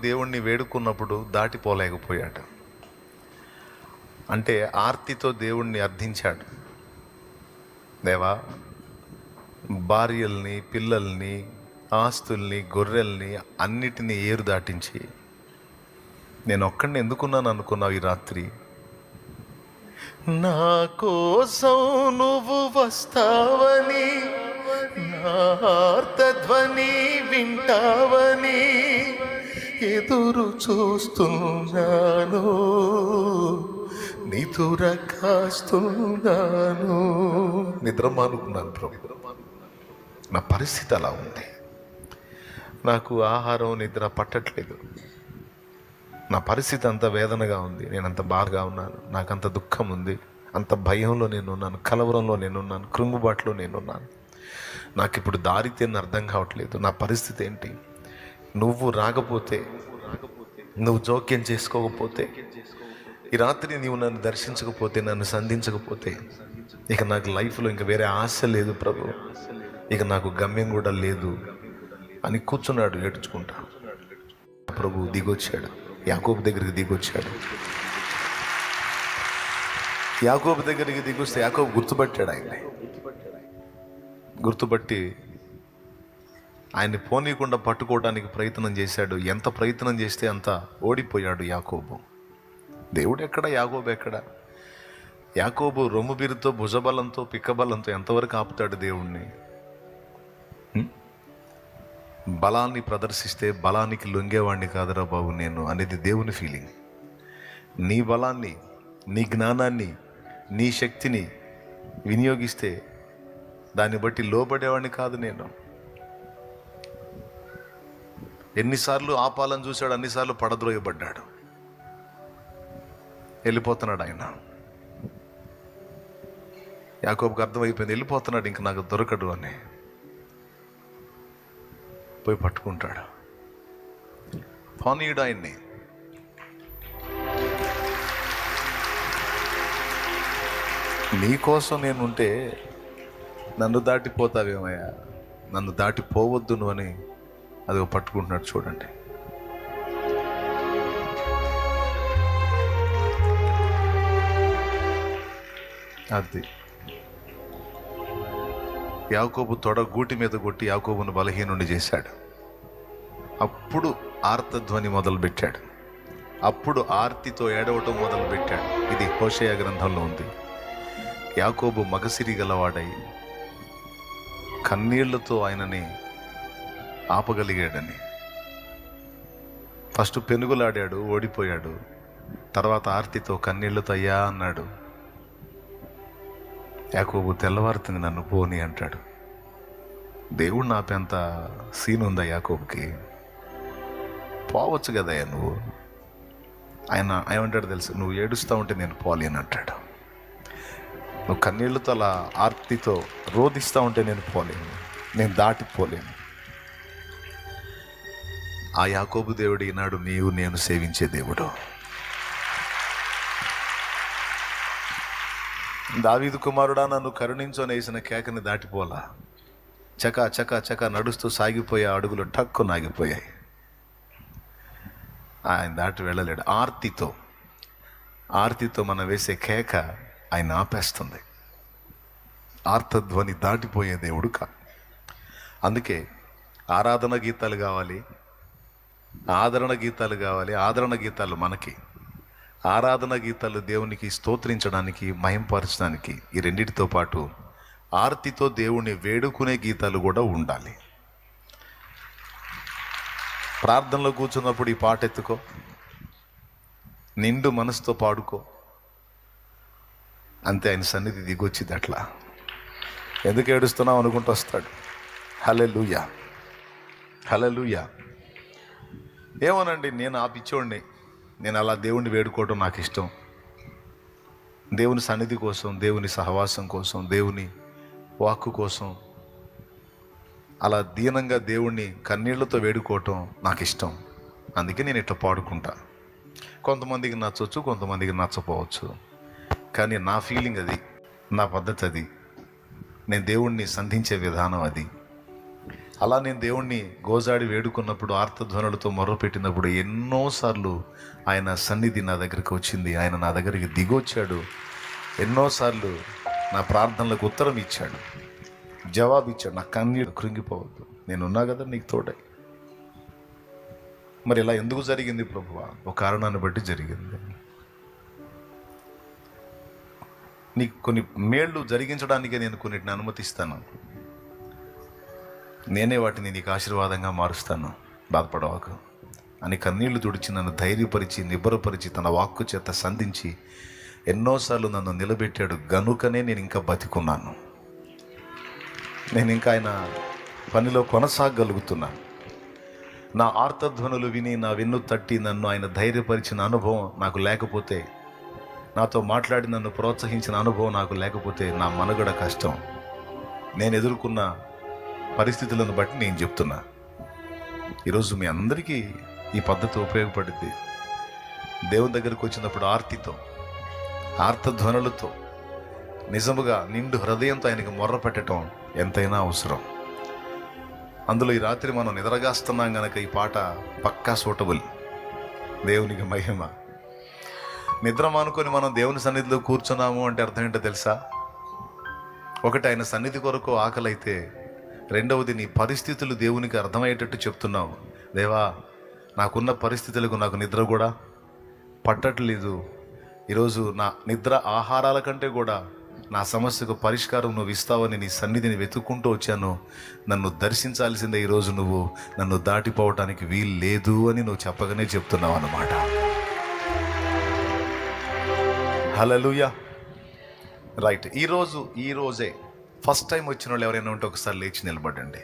దేవుణ్ణి వేడుకున్నప్పుడు దాటిపోలేకపోయాడు అంటే ఆర్తితో దేవుణ్ణి అర్థించాడు. దేవా భార్యల్ని పిల్లల్ని ఆస్తుల్ని గొర్రెల్ని అన్నిటినీ ఏరు దాటించి నేను ఒక్కడిని ఎందుకున్నాను అనుకున్నావు ఈ రాత్రి? నా కోసం నువ్వు వస్తావని నా ఆర్తధ్వని వింటావని ఎదురు చూస్తున్నాను నిధుర కాస్తున్నాను. నిద్ర మానుకున్నాను ప్రభు. నా పరిస్థితి అలా ఉంది. నాకు ఆహారం నిద్ర పట్టట్లేదు. నా పరిస్థితి అంత వేదనగా ఉంది. నేను అంత బాధగా ఉన్నాను. నాకు అంత దుఃఖం ఉంది. అంత భయంలో నేనున్నాను కలవరంలో నేనున్నాను కృంగుబాటులో నేనున్నాను నాకు ఇప్పుడు దారి తేని అర్థం కావట్లేదు. నా పరిస్థితి ఏంటి? నువ్వు రాకపోతే నువ్వు జోక్యం చేసుకోకపోతే ఈ రాత్రి నీవు నన్ను దర్శించకపోతే నన్ను సంధించకపోతే ఇక నాకు లైఫ్లో ఇంకా వేరే ఆశ లేదు ప్రభు. ఇక నాకు గమ్యం కూడా లేదు అని కూర్చున్నాడు ఏడ్చుకుంటా. ప్రభు దిగొచ్చాడు యాకోబు దగ్గరికి దిగొచ్చాడు. యాకోబు దగ్గరికి దిగొస్తే యాకోబు గుర్తుపట్టాడు ఆయన గుర్తుపట్టి ఆయన్ని పోనీయకుండా పట్టుకోవడానికి ప్రయత్నం చేశాడు. ఎంత ప్రయత్నం చేస్తే అంత ఓడిపోయాడు యాకోబు. దేవుడు ఎక్కడ? యాకోబు ఎక్కడ? యాకోబు రొమ్ముబీరుతో భుజబలంతో పిక్కబలంతో ఎంతవరకు ఆపుతాడు దేవుణ్ణి? బలాన్ని ప్రదర్శిస్తే బలానికి లొంగేవాడిని కాదురా బాబు నేను అనేది దేవుని ఫీలింగ్. నీ బలాన్ని నీ జ్ఞానాన్ని నీ శక్తిని వినియోగిస్తే దాన్ని బట్టి లోబడేవాడిని కాదు నేను. ఎన్నిసార్లు ఆపాలని చూశాడు అన్నిసార్లు పడద్రోయబడ్డాడు. వెళ్ళిపోతున్నాడు ఆయన. యాకోబుకి అర్థమైపోయింది వెళ్ళిపోతున్నాడు ఇంక నాకు దొరకడు అని. పోయి పట్టుకుంటాడు. పోనీయుడు ఆయన్ని. నీకోసం నేనుంటే నన్ను దాటిపోతావేమయ్యా? నన్ను దాటిపోవద్దు నువ్వు అని అది పట్టుకుంటున్నాడు చూడండి. అది. యాకోబు తొడ గూటి మీద కొట్టి యాకోబును బలహీనుండి చేశాడు. అప్పుడు ఆర్తధ్వని మొదలుపెట్టాడు. అప్పుడు ఆర్తితో ఏడవటం మొదలుపెట్టాడు. ఇది హోషయ గ్రంథంలో ఉంది. యాకోబు మగసిరి గలవాడై కన్నీళ్ళతో ఆయనని ఆపగలిగాడని. ఫస్ట్ పెనుగులాడాడు ఓడిపోయాడు. తర్వాత ఆర్తితో కన్నీళ్ళు తయ్యా అన్నాడు. యాకోబు తెల్లవారుతుంది నన్ను పోని అంటాడు. దేవుడు నాపెంత సీన్ ఉందా యాకోబుకి? పోవచ్చు కదయ్యా నువ్వు. ఆయన ఏమంటాడు తెలుసు. నువ్వు ఏడుస్తూ ఉంటే నేను పోలేను అని అంటాడు. నువ్వు కన్నీళ్ళతో అలా ఆర్తితో రోధిస్తూ ఉంటే నేను పోలేను. నేను దాటిపోలేను ఆ యాకోబు దేవుడు ఈనాడు నీవు నేను సేవించే దేవుడు. దావీదు కుమారుడా నన్ను కరుణించని వేసిన కేకని దాటిపోలా చక చక చక నడుస్తూ సాగిపోయే అడుగులు టక్కు నాగిపోయాయి. ఆయన దాటి వెళ్ళలేడు. ఆర్తితో ఆర్తితో మనం వేసే కేక ఆయన ఆపేస్తుంది. ఆర్తధ్వని దాటిపోయే దేవుడు కా. అందుకే ఆరాధన గీతాలు కావాలి ఆదరణ గీతాలు కావాలి ఆదరణ గీతాలు మనకి. ఆరాధన గీతాలు దేవునికి స్తోత్రించడానికి మహింపరచడానికి ఈ రెండిటితో పాటు ఆర్తితో దేవుణ్ణి వేడుకునే గీతాలు కూడా ఉండాలి. ప్రార్థనలో కూర్చున్నప్పుడు ఈ పాట ఎత్తుకో. నిండు మనసుతో పాడుకో. అంతే ఆయన సన్నిధి దిగొచ్చింది అట్లా. ఎందుకు ఏడుస్తున్నావు అనుకుంటూ వస్తాడు. హలే లూయా హలే లూయా ఏమోనండి నేను ఆ పిచ్చోడిని. నేను అలా దేవుణ్ణి వేడుకోవడం నాకు ఇష్టం. దేవుని సన్నిధి కోసం దేవుని సహవాసం కోసం దేవుని వాక్కు కోసం అలా దీనంగా దేవుణ్ణి కన్నీళ్ళతో వేడుకోవటం నాకు ఇష్టం. అందుకే నేను ఇట్లా పాడుకుంటా. కొంతమందికి నచ్చవచ్చు కొంతమందికి నచ్చపోవచ్చు. కానీ నా ఫీలింగ్ అది నా పద్ధతి అది. నేను దేవుణ్ణి సంధించే విధానం అది. అలా నేను దేవుణ్ణి గోజాడి వేడుకున్నప్పుడు ఆర్తధ్వనులతో మొర్రపెట్టినప్పుడు ఎన్నోసార్లు ఆయన సన్నిధి నా దగ్గరికి వచ్చింది. ఆయన నా దగ్గరికి దిగొచ్చాడు. ఎన్నోసార్లు నా ప్రార్థనలకు ఉత్తరం ఇచ్చాడు. జవాబు ఇచ్చాడు నా కన్నీడు కృంగిపోవద్దు. నేనున్నా కదా నీకు తోడై. మరి ఇలా ఎందుకు జరిగింది ప్రభువ? ఒక కారణాన్ని బట్టి జరిగింది. నీకు కొన్ని మేళ్ళు జరిగించడానికే నేను కొన్నిటిని అనుమతిస్తాను. నేనే వాటిని నీకు ఆశీర్వాదంగా మారుస్తాను. బాధపడవాకు. అని కన్నీళ్ళు తుడిచి నన్ను ధైర్యపరిచి నిబ్బరపరిచి తన వాక్కు చేత సంధించి ఎన్నోసార్లు నన్ను నిలబెట్టాడు. గనుకనే నేను ఇంకా బతికున్నాను. నేను ఇంకా ఆయన పనిలో కొనసాగలుగుతున్నాను. నా ఆర్తధ్వనులు విని నా వెన్ను తట్టి నన్ను ఆయన ధైర్యపరిచిన అనుభవం నాకు లేకపోతే నాతో మాట్లాడి నన్ను ప్రోత్సహించిన అనుభవం నాకు లేకపోతే నా మనుగడ కష్టం. నేను ఎదుర్కొన్న పరిస్థితులను బట్టి నేను చెప్తున్నా. ఈరోజు మీ అందరికీ ఈ పద్ధతి ఉపయోగపడుద్ది. దేవుని దగ్గరికి వచ్చినప్పుడు ఆర్తితో ఆర్తధ్వనులతో నిజముగా నిండు హృదయంతో ఆయనకి మొర్ర పెట్టడం ఎంతైనా అవసరం. అందులో ఈ రాత్రి మనం నిద్రగాస్తున్నాం గనక ఈ పాట పక్కా సూటబుల్. దేవునికి మహిమ. నిద్ర మానుకొని మనం దేవుని సన్నిధిలో కూర్చున్నాము అంటే అర్థం ఏంటో తెలుసా? ఒకటి ఆయన సన్నిధి కొరకు ఆకలైతే రెండవది నీ పరిస్థితులు దేవునికి అర్థమయ్యేటట్టు చెప్తున్నావు. దేవా నాకున్న పరిస్థితులకు నాకు నిద్ర కూడా పట్టట్లేదు ఈరోజు నా నిద్ర ఆహారాల కంటే కూడా నా సమస్యకు పరిష్కారం నువ్వు ఇస్తావని నీ సన్నిధిని వెతుక్కుంటూ వచ్చాను. నన్ను దర్శించాల్సిందే ఈరోజు నువ్వు. నన్ను దాటిపోవటానికి వీలు లేదు అని నువ్వు చెప్పగానే చెప్తున్నావు అన్నమాట. Hallelujah right. ఈరోజు ఈరోజే ఫస్ట్ టైం వచ్చిన వాళ్ళు ఎవరైనా ఉంటే ఒకసారి లేచి నిలబడండి.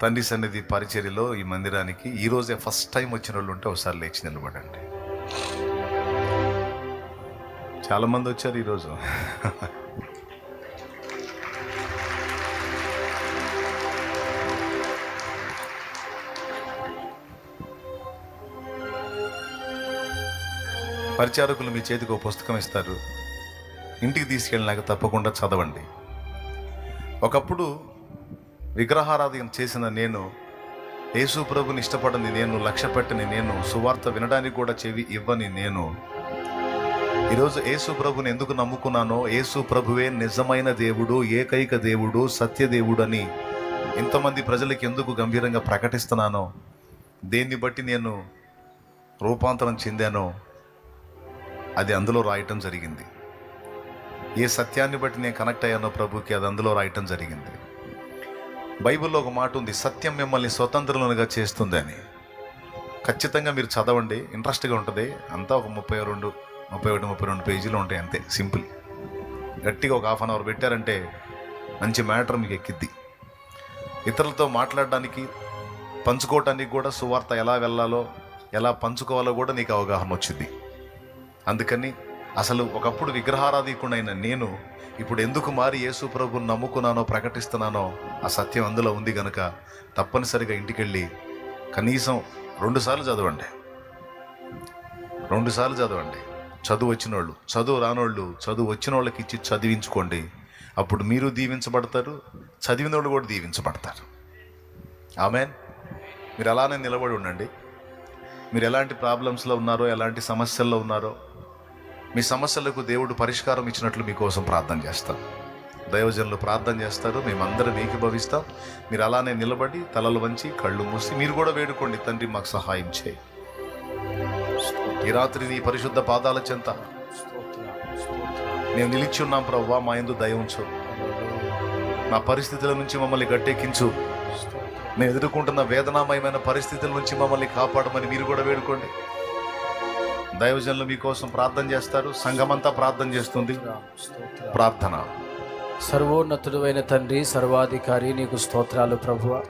తండ్రి సన్నిధి పరిచర్యలో ఈ మందిరానికి ఈరోజే ఫస్ట్ టైం వచ్చిన వాళ్ళు ఉంటే ఒకసారి లేచి నిలబడండి. చాలా మంది వచ్చారు ఈరోజు పరిచారకులు మీ చేతికి ఒక పుస్తకం ఇస్తారు. ఇంటికి తీసుకెళ్ళినాక తప్పకుండా చదవండి. ఒకప్పుడు విగ్రహారాధన చేసిన నేను యేసు ప్రభుని ఇష్టపడని నేను లక్ష్య పెట్టని నేను సువార్త వినడానికి కూడా చెవి ఇవ్వని నేను ఈరోజు యేసు ప్రభుని ఎందుకు నమ్ముకున్నానో యేసు ప్రభువే నిజమైన దేవుడు ఏకైక దేవుడు సత్యదేవుడు అని ఇంతమంది ప్రజలకి ఎందుకు గంభీరంగా ప్రకటిస్తున్నానో దేన్ని బట్టి నేను రూపాంతరం చెందానో అది అందులో రాయటం జరిగింది. ఏ సత్యాన్ని బట్టి నేను కనెక్ట్ అయ్యానో ప్రభుకి అది అందులో రాయటం జరిగింది. బైబిల్లో ఒక మాట ఉంది సత్యం మిమ్మల్ని స్వతంత్రులుగా చేస్తుంది అని. ఖచ్చితంగా మీరు చదవండి ఇంట్రెస్ట్గా ఉంటుంది. అంతా ఒక ముప్పై రెండు ముప్పై ఒకటి ముప్పై రెండు పేజీలు ఉంటాయి అంతే సింపుల్. గట్టిగా ఒక హాఫ్ అన్ అవర్ పెట్టారంటే మంచి మ్యాటర్ మీకు ఎక్కిద్ది. ఇతరులతో మాట్లాడడానికి పంచుకోవటానికి కూడా సువార్త ఎలా వెళ్ళాలో ఎలా పంచుకోవాలో కూడా నీకు అవగాహన వచ్చింది అందుకని అసలు ఒకప్పుడు విగ్రహారాధికుడైన నేను ఇప్పుడు ఎందుకు మారి యేసు ప్రభుని నమ్ముకున్నానో ప్రకటిస్తున్నానో ఆ సత్యం అందులో ఉంది గనక తప్పనిసరిగా ఇంటికెళ్ళి కనీసం రెండుసార్లు చదవండి. రెండుసార్లు చదవండి. చదువు వచ్చినోళ్ళు చదువు రానోళ్ళు చదువు వచ్చిన వాళ్ళకి ఇచ్చి చదివించుకోండి. అప్పుడు మీరు దీవించబడతారు చదివిన వాళ్ళు కూడా దీవించబడతారు. ఆమె మీరు అలానే నిలబడి ఉండండి. మీరు ఎలాంటి ప్రాబ్లమ్స్లో ఉన్నారో ఎలాంటి సమస్యల్లో ఉన్నారో మీ సమస్యలకు దేవుడు పరిష్కారం ఇచ్చినట్లు మీకోసం ప్రార్థన చేస్తాం. దైవజనులు ప్రార్థన చేస్తారు మేమందరం ఏకీభవిస్తాం. మీరు అలానే నిలబడి తలలు వంచి కళ్ళు మూసి మీరు కూడా వేడుకోండి తండ్రి మాకు సహాయం చేయి. ఈ రాత్రి నీ పరిశుద్ధ పాదాల చెంత మేము నిలిచి ఉన్నాం ప్రవ్వా మా ఎందు దయ ఉంచు. మా పరిస్థితుల నుంచి మమ్మల్ని గట్టెక్కించు. మేము ఎదుర్కొంటున్న వేదనామయమైన పరిస్థితుల నుంచి మమ్మల్ని కాపాడమని మీరు కూడా వేడుకోండి. దైవజనులు మీకోసం ప్రార్థన చేస్తారు. సంఘమంతా ప్రార్థన చేస్తుంది. ప్రార్థన. సర్వోన్నతుడు అయిన తండ్రి సర్వాధికారి నీకు స్తోత్రాలు ప్రభువ.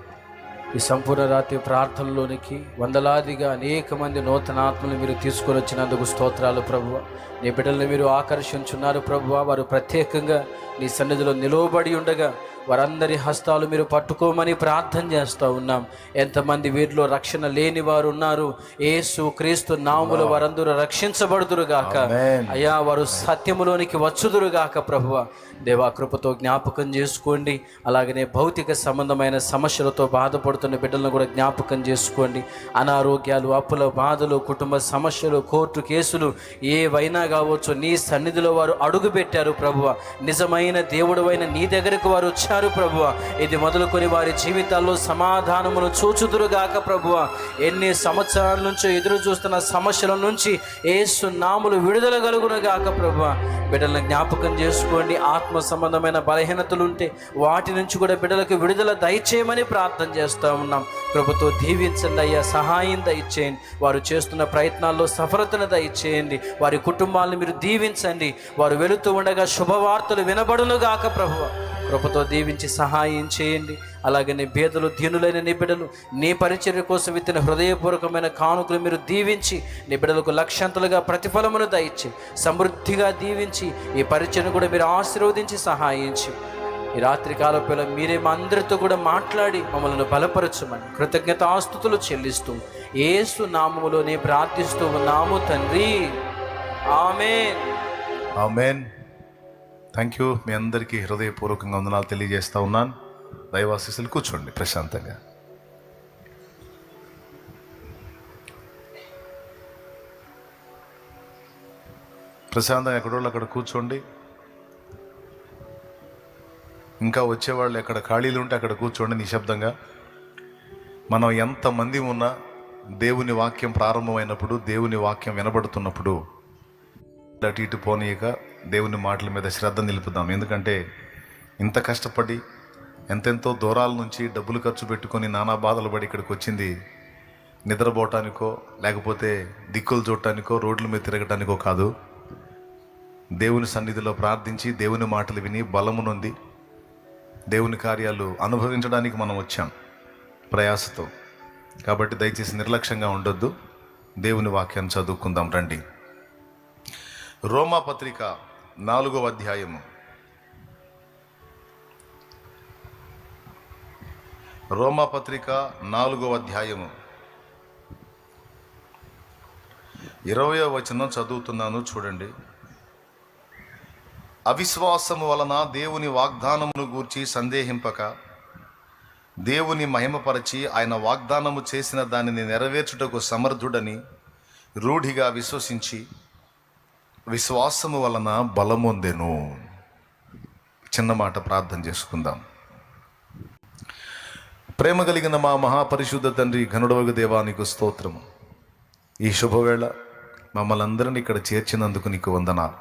ఈ సంపూర్ణ రాత్రి ప్రార్థనలోనికి వందలాదిగా అనేక మంది నూతన ఆత్మలు మీరు తీసుకొని వచ్చినందుకు స్తోత్రాలు ప్రభువ. నీ బిడ్డల్ని మీరు ఆకర్షించున్నారు ప్రభువ. వారు ప్రత్యేకంగా నీ సన్నిధిలో నిలువబడి ఉండగా వారందరి హస్తాలు మీరు పట్టుకోమని ప్రార్థన చేస్తూ ఉన్నాం. ఎంతమంది వీరిలో రక్షణ లేని వారు ఉన్నారు. యేసు క్రీస్తు నాములు వారందరూ రక్షించబడుదురు గాక. అయ్యా వారు సత్యములోనికి వచ్చుదురు గాక ప్రభువ. దేవా కృపతో జ్ఞాపకం చేసుకోండి. అలాగనే భౌతిక సంబంధమైన సమస్యలతో బాధపడుతున్న బిడ్డలను కూడా జ్ఞాపకం చేసుకోండి. అనారోగ్యాలు అప్పుల బాధలు కుటుంబ సమస్యలు కోర్టు కేసులు ఏవైనా కావచ్చు నీ సన్నిధిలో వారు అడుగు పెట్టారు ప్రభువ. నిజమైన దేవుడవైన నీ దగ్గరకు వారు వచ్చారు. ప్రభువ. ఇది మొదలుకొని వారి జీవితాల్లో సమాధానమును చూచుదురుగాక ప్రభువ. ఎన్ని సంవత్సరాల నుంచి ఎదురు చూస్తున్న సమస్యల నుంచి ఏసు నాములు విడుదల కలుగును గాక ప్రభువ. బిడ్డలను జ్ఞాపకం చేసుకోండి. ఆత్మ సంబంధమైన బలహీనతలు ఉంటే వాటి నుంచి కూడా బిడ్డలకు విడుదల దయచేయమని ప్రార్థన చేస్తూ ఉన్నాం. ప్రభుత్వం దీవించండి అయ్యా సహాయం దయచేయండి. వారు చేస్తున్న ప్రయత్నాల్లో సఫలతను దయచేయండి. వారి కుటుంబాలను మీరు దీవించండి. వారు వెళుతూ ఉండగా శుభవార్తలు వినబడునుగాక ప్రభువ. కృపతో దీవించి సహాయం చేయండి. అలాగనే బేదలు దీనులైన నిబిడలు నీ పరిచర్య కోసం విత్తిన హృదయపూర్వకమైన కానుకలు మీరు దీవించి నీ బిడ్డలకు లక్ష్యంతలుగా ప్రతిఫలమును దయచి సమృద్ధిగా దీవించి ఈ పరిచయను కూడా మీరు ఆశీర్వదించి సహాయించి ఈ రాత్రి కాలపేళ మీరే మా అందరితో కూడా మాట్లాడి మమ్మల్ని బలపరచమని కృతజ్ఞత ఆస్తుతులు చెల్లిస్తూ ఏసు నామములోనే ప్రార్థిస్తూ ఉన్నాము తండ్రి. ఆమె ఆమెన్. థ్యాంక్ యూ మీ అందరికీ హృదయపూర్వకంగా వందనాలు తెలియజేస్తూ ఉన్నాను. దైవాశీస్సులు కూర్చోండి ప్రశాంతంగా. ప్రశాంతంగా ఎక్కడోళ్ళు అక్కడ కూర్చోండి. ఇంకా వచ్చేవాళ్ళు ఎక్కడ ఖాళీలు ఉంటే అక్కడ కూర్చోండి నిశ్శబ్దంగా. మనం ఎంతమంది ఉన్నా దేవుని వాక్యం ప్రారంభమైనప్పుడు దేవుని వాక్యం వినబడుతున్నప్పుడు అటు ఇటు పోనీయక దేవుని మాటల మీద శ్రద్ధ నిలుపుదాం. ఎందుకంటే ఇంత కష్టపడి ఎంతెంతో దూరాల నుంచి డబ్బులు ఖర్చు పెట్టుకొని నానా బాధలు పడి ఇక్కడికి వచ్చింది నిద్రపోవటానికో లేకపోతే దిక్కులు చూడటానికో రోడ్ల మీద తిరగటానికో కాదు. దేవుని సన్నిధిలో ప్రార్థించి దేవుని మాటలు విని బలము నొంది దేవుని కార్యాలు అనుభవించడానికి మనం వచ్చాం ప్రయాసతో. కాబట్టి దయచేసి నిర్లక్ష్యంగా ఉండొద్దు. దేవుని వాక్యాన్ని చదువుకుందాం రండి. రోమా పత్రిక నాలుగవ అధ్యాయము. రోమాపత్రిక నాలుగవ అధ్యాయము. ఇరవయో వచనం చదువుతున్నాను చూడండి. అవిశ్వాసము వలన దేవుని వాగ్దానమును గూర్చి సందేహింపక దేవుని మహిమపరచి ఆయన వాగ్దానము చేసిన దానిని నెరవేర్చుటకు సమర్థుడని రూఢిగా విశ్వసించి విశ్వాసము వలన బలమొందెను. చిన్న మాట ప్రార్థన చేసుకుందాం. ప్రేమ కలిగిన మా మహాపరిశుద్ధ తండ్రి ఘనుడవగ దేవానికి స్తోత్రము. ఈ శుభవేళ మమ్మల్ని అందరిని ఇక్కడ చేర్చినందుకు నీకు వందనాలు.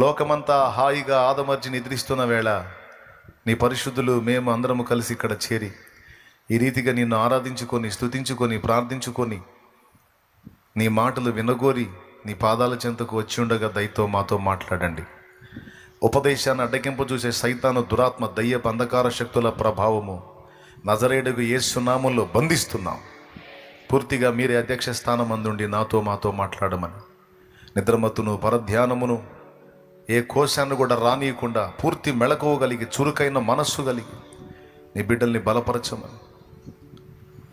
లోకమంతా హాయిగా ఆదమర్చి నిద్రిస్తున్న వేళ నీ పరిశుద్ధులు మేము అందరము కలిసి ఇక్కడ చేరి ఈ రీతిగా నిన్ను ఆరాధించుకొని స్తుతించుకొని ప్రార్థించుకొని నీ మాటలు వినగోరి నీ పాదాల చెంతకు వచ్చి ఉండగా దయతో మాతో మాట్లాడండి. ఉపదేశాన్ని అడ్డగింపు చూసే సైతాను దురాత్మ దయ్య అంధకార శక్తుల ప్రభావము నజరేడుగు ఏసునామంలో బంధిస్తున్నాం. పూర్తిగా మీరే అధ్యక్ష స్థానం అందుండి నాతో మాతో మాట్లాడమని. నిద్రమత్తును పరధ్యానమును ఏ కోశాన్ని కూడా రానియకుండా పూర్తి మెళకువగలిగి చురుకైన మనస్సు కలిగి నీ బిడ్డల్ని బలపరచమని.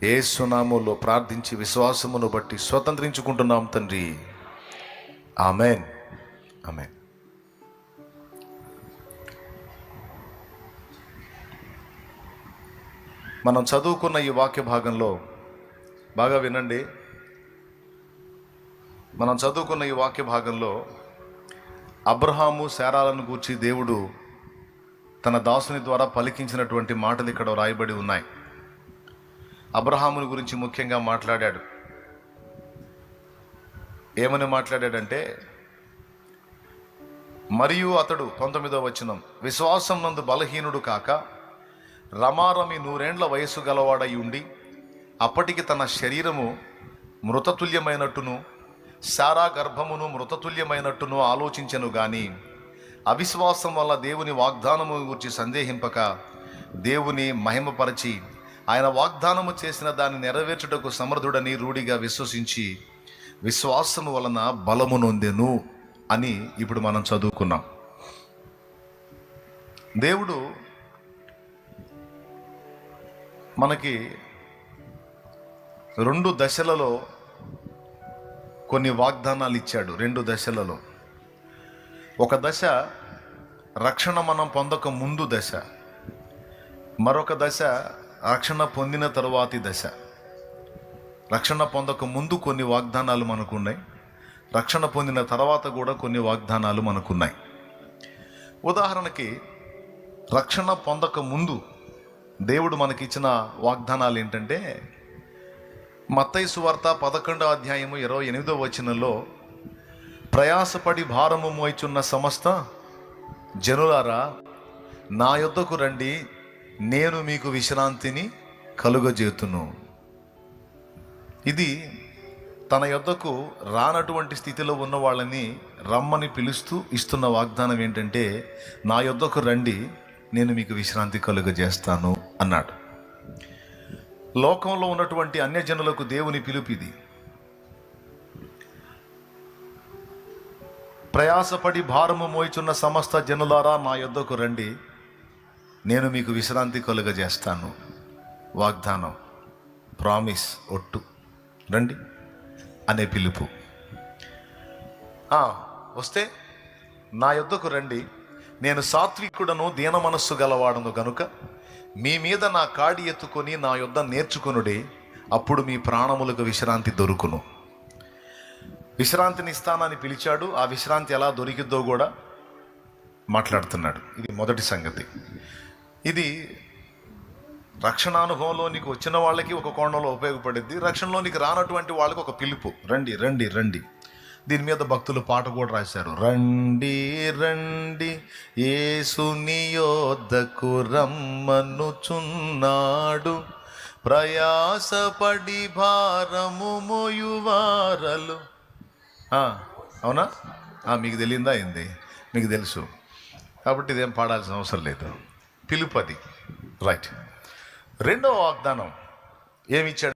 ఏ సునామంలో ప్రార్థించి విశ్వాసమును బట్టి స్వతంత్రించుకుంటున్నాం తండ్రి. ఆమెన్ ఆమెన్ మనం చదువుకున్న ఈ వాక్య భాగంలో బాగా వినండి. మనం చదువుకున్న ఈ వాక్య భాగంలో అబ్రహాము శారాలను గూర్చి దేవుడు తన దాసుని ద్వారా పలికించినటువంటి మాటలు ఇక్కడ రాయబడి ఉన్నాయి. అబ్రహాముని గురించి ముఖ్యంగా మాట్లాడాడు. ఏమని మాట్లాడాడంటే మరియు అతడు పంతొమ్మిదో వచనం విశ్వాసం నందు బలహీనుడు కాక రమారమి నూరేండ్ల వయస్సు గలవాడై ఉండి అప్పటికి తన శరీరము మృతతుల్యమైనట్టును శారా గర్భమును మృతతుల్యమైనట్టును ఆలోచించెను గాని అవిశ్వాసం వల్ల దేవుని వాగ్దానము గురించి సందేహింపక దేవుని మహిమపరచి ఆయన వాగ్దానము చేసిన దాన్ని నెరవేర్చుటకు సమర్థుడని రూఢిగా విశ్వసించి విశ్వాసము వలన బలము నొందెను అని ఇప్పుడు మనం చదువుకున్నాం. దేవుడు మనకి రెండు దశలలో కొన్ని వాగ్దానాలు ఇచ్చాడు. రెండు దశలలో. ఒక దశ రక్షణ మనం పొందక ముందు దశ. మరొక దశ రక్షణ పొందిన తరువాతి దశ. రక్షణ పొందక ముందు కొన్ని వాగ్దానాలు మనకున్నాయి. రక్షణ పొందిన తర్వాత కూడా కొన్ని వాగ్దానాలు మనకున్నాయి. ఉదాహరణకి రక్షణ పొందక ముందు దేవుడు మనకిచ్చిన వాగ్దానాలు ఏంటంటే మత్తయి సువార్త పదకొండో అధ్యాయము ఇరవై ఎనిమిదో వచనంలో ప్రయాసపడి భారము మోయిచున్న సమస్త జనులారా నా యొద్దకు రండి నేను మీకు విశ్రాంతిని కలుగజేతును. ఇది తన యొద్దకు రానటువంటి స్థితిలో ఉన్న వాళ్ళని రమ్మని పిలుస్తూ ఇస్తున్న వాగ్దానం ఏంటంటే నా యొద్దకు రండి నేను మీకు విశ్రాంతి కలుగజేస్తాను అన్నాడు. లోకంలో ఉన్నటువంటి అన్యజనులకు దేవుని పిలుపిది ప్రయాసపడి భారము మోయిచున్న సమస్త జనులారా నా యొద్దకు రండి నేను మీకు విశ్రాంతి కలుగజేస్తాను. వాగ్దానం ప్రామిస్ ఒట్టు. రండి. అనే పిలుపు. వస్తే నా యొద్దకు రండి. నేను సాత్వికుడను దీన మనస్సు గలవాడను గనుక మీ మీద నా కాడి ఎత్తుకొని నా యొద్ద నేర్చుకునుడే అప్పుడు మీ ప్రాణములకు విశ్రాంతి దొరుకును. విశ్రాంతిని ఇస్తానని పిలిచాడు. ఆ విశ్రాంతి ఎలా దొరికిద్దో కూడా మాట్లాడుతున్నాడు. ఇది మొదటి సంగతి. ఇది రక్షణానుభవంలోనికి వచ్చిన వాళ్ళకి ఒక కోణంలో ఉపయోగపడింది రక్షణలోనికి రానటువంటి వాళ్ళకి ఒక పిలుపు. రండి రండి రండి. దీని మీద భక్తులు పాట కూడా రాశారు. రండి రండి ఏసుని యోద్దకు రమ్మనుచున్నాడు. ప్రయాసపడి భారము మోయువారలు. అవునా? ఆ, మీకు తెలియందా అయింది మీకు తెలుసు. కాబట్టి ఇదేం పాడాల్సిన అవసరం లేదు. పిలుపది రైట్. రెండవ వాగ్దానం ఏమిచ్చాడు?